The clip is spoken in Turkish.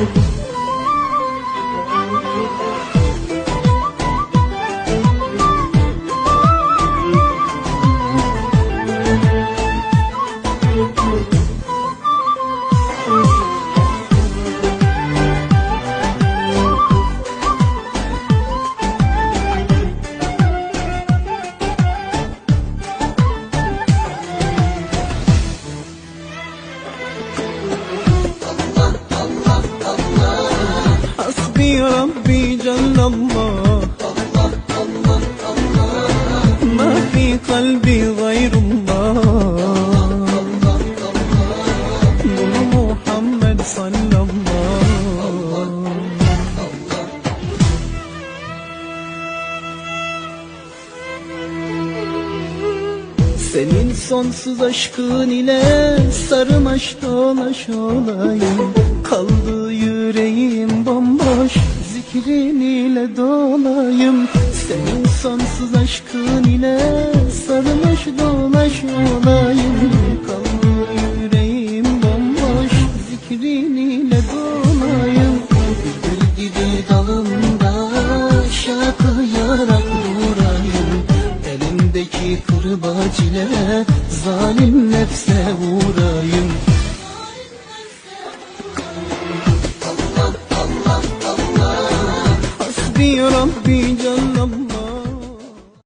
Bye. Rabbi Rabbi Celallah Allah Allah Ma fi kalbi gayrullah Bunu Muhammed sallallahu Senin sonsuz aşkın ile sarmaş dolaş olayım. Kaldı yüreği zikrin ile dolayım. Senin sonsuz aşkın ile sarmaş dolaş olayım. Kaldı yüreğim bomboş zikrin ile dolayım. Bülbül gibi dalımda şarkıyarak durayım Elimdeki kırbaç ile zalim nefse vurayım ربي ربي جل الله